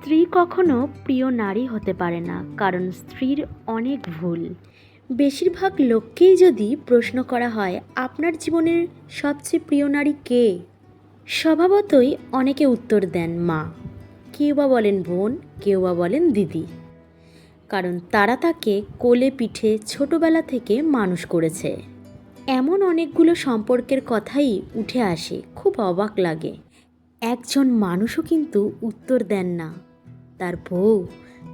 স্ত্রী কখনো প্রিয় নারী হতে পারে না, কারণ স্ত্রীর অনেক ভুল। বেশিরভাগ লোককেই যদি প্রশ্ন করা হয়, আপনার জীবনের সবচেয়ে প্রিয় নারী কে? স্বভাবতই অনেকে উত্তর দেন, মা। কেউ বা বলেন, বোন। কেউ বা বলেন, দিদি। কারণ তারা তাকে কোলে পিঠে ছোটবেলা থেকে মানুষ করেছে। এমন অনেকগুলো সম্পর্কের কথাই উঠে আসে, খুব অবাক লাগে। একজন মানুষও কিন্তু উত্তর দেন না। তার বউ,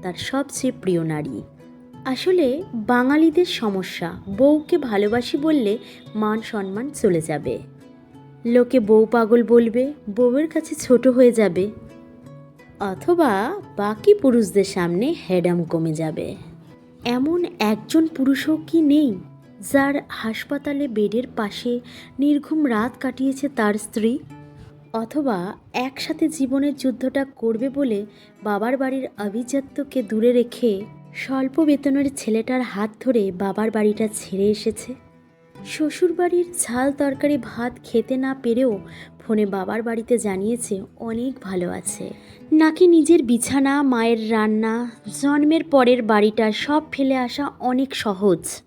তার সবচেয়ে প্রিয় নারী। আসলে বাঙালিদের সমস্যা, বউকে ভালোবাসি বললে মান সম্মান চলে যাবে। লোকে বউ পাগল বলবে, বউয়ের কাছে ছোট হয়ে যাবে। অথবা বাকি পুরুষদের সামনে হেডাম কমে যাবে। এমন একজন পুরুষও কি নেই, যার হাসপাতালে বেডের পাশে নির্ঘুম রাত কাটিয়েছে তার স্ত্রী? অথবা একসাথে জীবনের যুদ্ধটা করবে বলে বাবার বাড়ির আভিজাত্যকে দূরে রেখে স্বল্প বেতনের ছেলেটার হাত ধরে বাবার বাড়িটা ছেড়ে এসেছে। শ্বশুরবাড়ির ঝাল তরকারি ভাত খেতে না পেরেও ফোনে বাবার বাড়িতে জানিয়েছে অনেক ভালো আছে। নাকি নিজের বিছানা, মায়ের রান্না, জন্মের পরের বাড়িটা সব ফেলে আসা অনেক সহজ।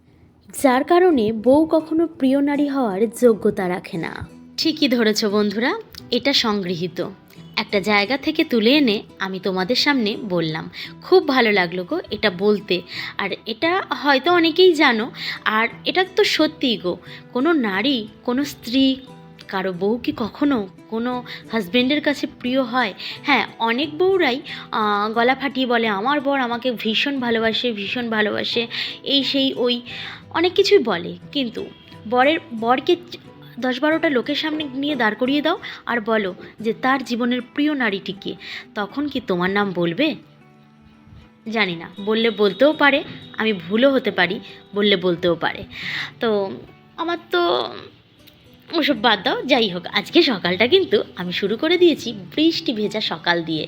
যার কারণে বউ কখনো প্রিয় নারী হওয়ার যোগ্যতা রাখে না। ঠিকই ধরেছ বন্ধুরা, এটা সংগৃহীত। একটা জায়গা থেকে তুলে এনে আমি তোমাদের সামনে বললাম। খুব ভালো লাগল গো এটা বলতে। আর এটা হয়তো অনেকেই জানো, আর এটা তো সত্যিই গো, কোনো নারী, কোনো স্ত্রী, কারও বউ কি কখনো কোনো হাজবেন্ডের কাছে প্রিয় হয়? হ্যাঁ অনেক বউরাই গলা ফাটিয়ে বলে, আমার বর আমাকে ভীষণ ভালোবাসে ভীষণ ভালোবাসে। এই সেই ওই, অনেক কিছুই বলে। কিন্তু বরের, বরকে দশ বারোটা লোকের সামনে নিয়ে দাঁড় করিয়ে দাও আর বলো যে তার জীবনের প্রিয় নারীটি কে। তখন কি তোমার নাম বলবে? জানি না। বললে বলতেও পারে, আমি ভুলও হতে পারি, বললে বলতেও পারে। তো, আমার তো ওসব বাদ দাও, যাই হোক, আজকে সকালটা কিন্তু আমি শুরু করে দিয়েছি বৃষ্টি ভেজা সকাল দিয়ে।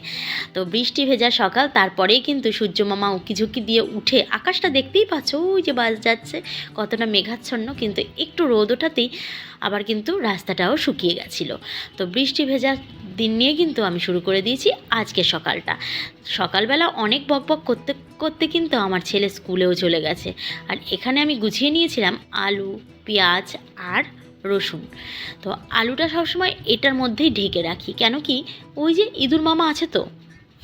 তো বৃষ্টি ভেজা সকাল, তারপরেই কিন্তু সূর্যমামা উকি ঝুঁকি দিয়ে উঠে আকাশটা দেখতেই পাচ্ছ, ওই যে বাস যাচ্ছে, কতটা মেঘাচ্ছন্ন, কিন্তু একটু রোদ ওঠাতেই আবার কিন্তু রাস্তাটাও শুকিয়ে গেছিল। তো বৃষ্টি ভেজা দিন নিয়ে কিন্তু আমি শুরু করে দিয়েছি আজকে সকালটা। সকালবেলা অনেক বকবক করতে করতে কিন্তু আমার ছেলে স্কুলেও চলে গেছে। আর এখানে আমি গুছিয়ে নিয়েছিলাম আলু, পেঁয়াজ আর রসুন। তো আলুটা সবসময় এটার মধ্যেই ঢেকে রাখি। কেন কি? ওই যে ইঁদুর মামা আছে তো?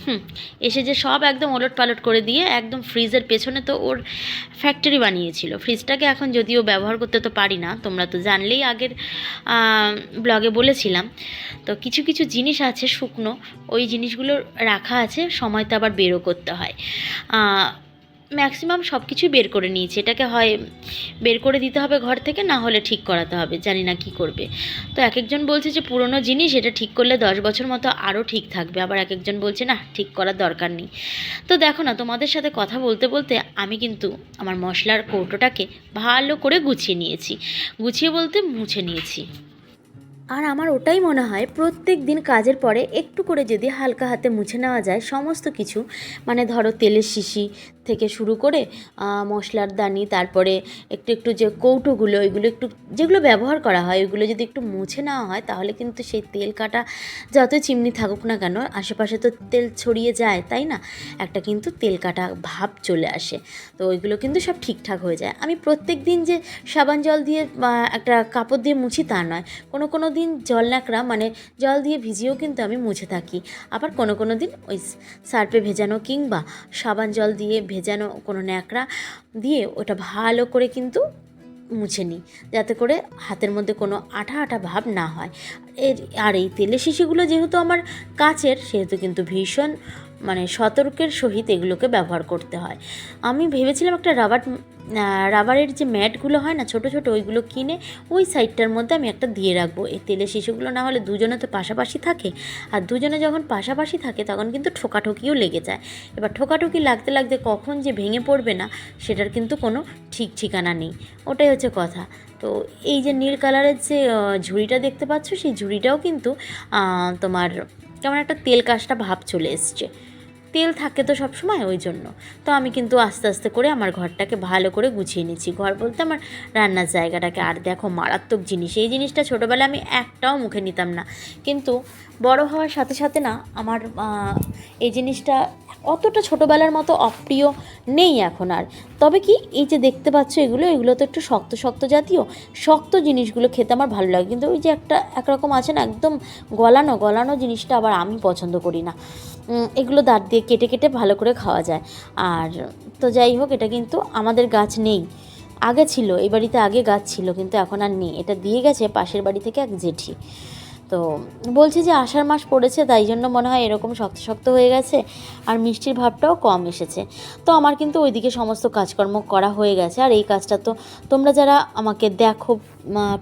হুম, এসে যে সব একদম ওলট পালট করে দিয়ে একদম ফ্রিজের পেছনে তো ওর ফ্যাক্টরি বানিয়েছিল। ফ্রিজটাকে এখন যদিও ব্যবহার করতে তো পারি না, তোমরা তো জানলেই আগের ব্লগে বলেছিলাম। তো কিছু কিছু জিনিস আছে শুকনো, ওই জিনিসগুলো রাখা আছে, সময় তো আবার বেরও করতে হয়। ম্যাক্সিমাম সব কিছুই বের করে নিয়েছি। এটাকে হয় বের করে দিতে হবে ঘর থেকে, না হলে ঠিক করাতে হবে, জানি না কি করবে। তো এক একজন বলছে যে পুরনো জিনিস এটা ঠিক করলে দশ বছর মতো আরও ঠিক থাকবে। আবার এক একজন বলছে, না, ঠিক করার দরকার নেই। তো দেখো না, তোমাদের সাথে কথা বলতে বলতে আমি কিন্তু আমার মশলার কৌটোটাকে ভালো করে গুছিয়ে নিয়েছি। গুছিয়ে বলতে মুছে নিয়েছি। আর আমার ওটাই মনে হয় প্রত্যেক দিন কাজের পরে একটু করে যদি হালকা হাতে মুছে নেওয়া যায়, সমস্ত কিছু মানে ধরো তেলের শিশি থেকে শুরু করে মশলার দানি, তারপরে একটু একটু যে কৌটোগুলো ওইগুলো একটু, যেগুলো ব্যবহার করা হয়, ওইগুলো যদি একটু মুছে নেওয়া হয়, তাহলে কিন্তু সেই তেল কাটা যত চিমনি থাকুক না কেন, আশেপাশে তো তেল ছড়িয়ে যায়, তাই না? একটা কিন্তু তেল কাটা ভাব চলে আসে। তো ওইগুলো কিন্তু সব ঠিকঠাক হয়ে যায়। আমি প্রত্যেক দিন যে সাবান জল দিয়ে একটা কাপড় দিয়ে মুছি তা নয়। কোনো কোনো দিন জল ন্যাকড়া মানে জল দিয়ে ভিজিয়েও কিন্তু আমি মুছে থাকি। আবার কোনো কোনো দিন ওই সার্ফে ভেজানো কিংবা সাবান জল দিয়ে ভেজানো কোনো ন্যাকড়া দিয়ে ওটা ভালো করে কিন্তু মুছে নিই, যাতে করে হাতের মধ্যে কোনো আঠা আঠা ভাব না হয়। এর, আর এই তেলের শিশিগুলো যেহেতু আমার কাচের সেহেতু কিন্তু ভীষণ মানে সতর্কের সহিত এগুলোকে ব্যবহার করতে হয়। আমি ভেবেছিলাম একটা রাবার রাবারের যে ম্যাটগুলো হয় না, ছোট ছোট ওইগুলো কিনে ওই সাইডটার মধ্যে আমি একটা দিয়ে রাখব। এই তেলের শিশুগুলো না হলে দুজনে তো পাশাপাশি থাকে। আর দুজনে যখন পাশাপাশি থাকে, তখন কিন্তু ঠোকাঠুকিও লেগে যায়। এবার ঠোকাঠুকি লাগতে লাগতে কখন যে ভেঙে পড়বে না, সেটার কিন্তু কোনো ঠিক ঠিকানা নেই। ওটাই হচ্ছে কথা। তো এই যে নীল কালারের যে ঝুড়িটা দেখতে পাচ্ছ, সেই ঝুড়িটাও কিন্তু তোমার কেমন একটা তেল কাজটা ভাব চলে এসছে। তেল থাকে তো সব সময় ওই জন্য। তো আমি কিন্তু আস্তে আস্তে করে আমার ঘরটাকে ভালো করে গুছিয়ে নিচ্ছি ঘর বলতে আমার রান্নার জায়গাটাকে। আর দেখো মারাত্মক জিনিস। এই জিনিসটা ছোটোবেলায় আমি একটাও মুখে নিতাম না। কিন্তু বড় হওয়ার সাথে সাথে না আমার এই জিনিসটা অতটা ছোটোবেলার মতো অপ্রিয় নেই এখন আর। তবে কি এই যে দেখতে পাচ্ছ এগুলো এগুলো তো একটু শক্ত শক্ত জাতীয়। শক্ত জিনিসগুলো খেতে আমার ভালো লাগে। কিন্তু ওই যে একটা, একরকম আছে না একদম গলানো গলানো জিনিসটা আবার আমি পছন্দ করি না। এগুলো দাঁত দিয়ে কেটে কেটে ভালো করে খাওয়া যায়। আর তো যাই হোক, এটা কিন্তু আমাদের গাছ নেই। আগে ছিল, এই বাড়িতে আগে গাছ ছিল, কিন্তু এখন আর নেই। এটা দিয়ে গেছে পাশের বাড়ি থেকে এক জেঠি। তো বলছে যে আষাঢ় মাস পড়েছে, তাই জন্য মনে হয় এরকম শক্ত শক্ত হয়ে গেছে, আর মিষ্টির ভাবটাও কম এসেছে। তো আমার কিন্তু ওইদিকে সমস্ত কাজকর্ম করা হয়ে গেছে। আর এই কাজটা তো তোমরা যারা আমাকে দেখো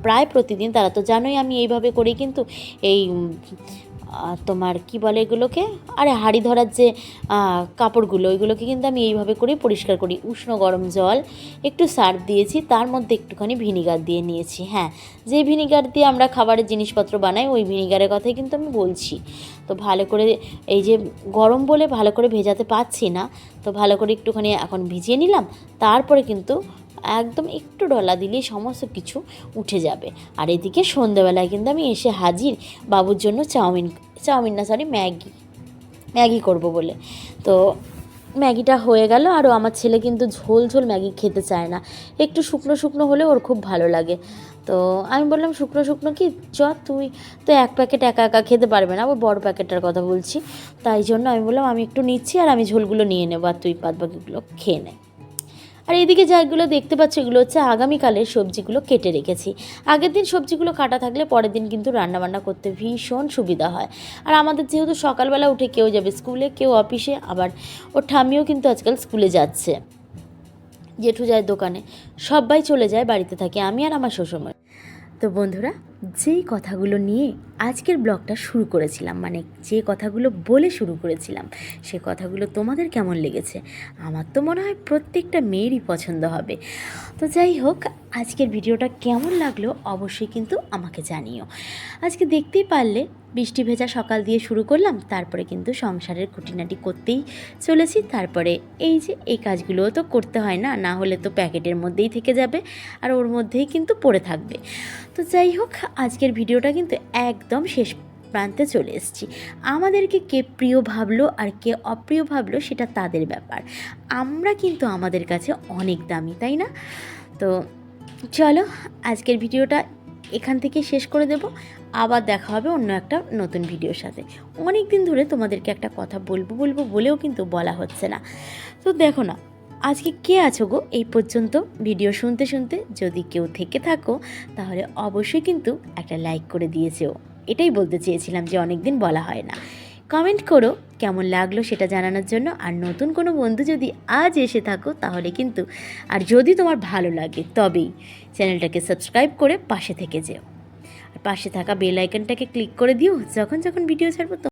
প্রায় প্রতিদিন, তারা তো জানোই আমি এইভাবে করেই কিন্তু এই তোমার কি বলে এগুলোকে? আরে হাঁড়ি ধরার যে কাপড়গুলো, ওইগুলোকে কিন্তু আমি এইভাবে করেই পরিষ্কার করি। উষ্ণ গরম জল, একটু সার্ফ দিয়েছি, তার মধ্যে একটুখানি ভিনিগার দিয়ে নিয়েছি হ্যাঁ। যে ভিনিগার দিয়ে আমরা খাবারের জিনিসপত্র বানাই, ওই ভিনিগারের কথাই কিন্তু আমি বলছি। তো ভালো করে এই যে গরম বলে ভালো করে ভেজাতে পারছি না, তো ভালো করে একটুখানি এখন ভিজিয়ে নিলাম, তারপরে কিন্তু একদম একটু ডলা দিলেই সমস্ত কিছু উঠে যাবে। আর এদিকে সন্ধেবেলায় কিন্তু আমি এসে হাজির বাবুর জন্য চাউমিন চাউমিন না সরি ম্যাগি ম্যাগি করব বলে। তো ম্যাগিটা হয়ে গেল আরও আমার ছেলে কিন্তু ঝোল ঝোল ম্যাগি খেতে চায় না। একটু শুকনো শুকনো হলে ওর খুব ভালো লাগে। তো আমি বললাম, শুকনো শুকনো কি? চ, তুই। তো এক প্যাকেট একা একা খেতে পারবে না আবার বড় প্যাকেটটার কথা বলছি। তাই জন্য আমি বললাম, আমি একটু নিচ্ছি আর আমি ঝোলগুলো নিয়ে নেব আর তুই বাদ বাকিগুলো খেয়ে নে। আর এদিকে যাগুলো দেখতে পাচ্ছ, এগুলো হচ্ছে আগামীকালের সবজিগুলো কেটে রেখেছি। আগের দিন সবজিগুলো কাটা থাকলে পরের দিন কিন্তু রান্নাবান্না করতে ভীষণ সুবিধা হয়। আর আমাদের যেহেতু সকালবেলা উঠে কেউ যাবে স্কুলে, কেউ অফিসে, আবার ওর ঠামিও কিন্তু আজকাল স্কুলে যাচ্ছে। জেঠু যায় দোকানে, সবাই চলে যায় বাড়িতে থাকে, আমি আর আমার শ্বশুরমশাই তো বন্ধুরা, যেই কথাগুলো নিয়ে আজকের ব্লগটা শুরু করেছিলাম মানে যে কথাগুলো বলে শুরু করেছিলাম, সে কথাগুলো তোমাদের কেমন লেগেছে? আমার তো মনে হয় প্রত্যেকটা মেয়েরই পছন্দ হবে। তো যাই হোক, আজকের ভিডিওটা কেমন লাগল অবশ্যই কিন্তু আমাকে জানিও। আজকে দেখতেই পারলে বৃষ্টি ভেজা সকাল দিয়ে শুরু করলাম, তারপরে কিন্তু সংসারের খুঁটিনাটি করতেই চলেছি। তারপরে এই যে এই কাজগুলোও তো করতে হয় না না হলে তো প্যাকেটের মধ্যেই থেকে যাবে আর ওর মধ্যেই কিন্তু পড়ে থাকবে। তো যাই হোক, আজকের ভিডিওটা কিন্তু একদম শেষ প্রান্তে চলে এসেছি। আমাদেরকে কে প্রিয় ভাবলো আর কে অপ্রিয় ভাবলো সেটা তাদের ব্যাপার। আমরা কিন্তু আমাদের কাছে অনেক দামি, তাই না? তো চলো, আজকের ভিডিওটা এখান থেকে শেষ করে দেব। আবার দেখা হবে অন্য একটা নতুন ভিডিওর সাথে। অনেক দিন ধরে তোমাদেরকে একটা কথা বলব বলব বলেও কিন্তু বলা হচ্ছে না। তো দেখো না, আজকে কে আছো গো এই পর্যন্ত ভিডিও শুনতে শুনতে? যদি কেউ থেকে থাকো, তাহলে অবশ্যই কিন্তু একটা লাইক করে দিয়েছেও। এটাই বলতে চেয়েছিলাম যে অনেক দিন বলা হয় না। কমেন্ট করো কেমন লাগল সেটা জানানোর জন্য। আর নতুন কোনো বন্ধু যদি আজ এসে থাকো, তাহলে কিন্তু, আর যদি তোমার ভালো লাগে, তবেই চ্যানেলটাকে সাবস্ক্রাইব করে পাশে থেকে যেও। পাশে থাকা বেল আইকনটাকে ক্লিক করে দিও। যখন যখন ভিডিও ছাড়বো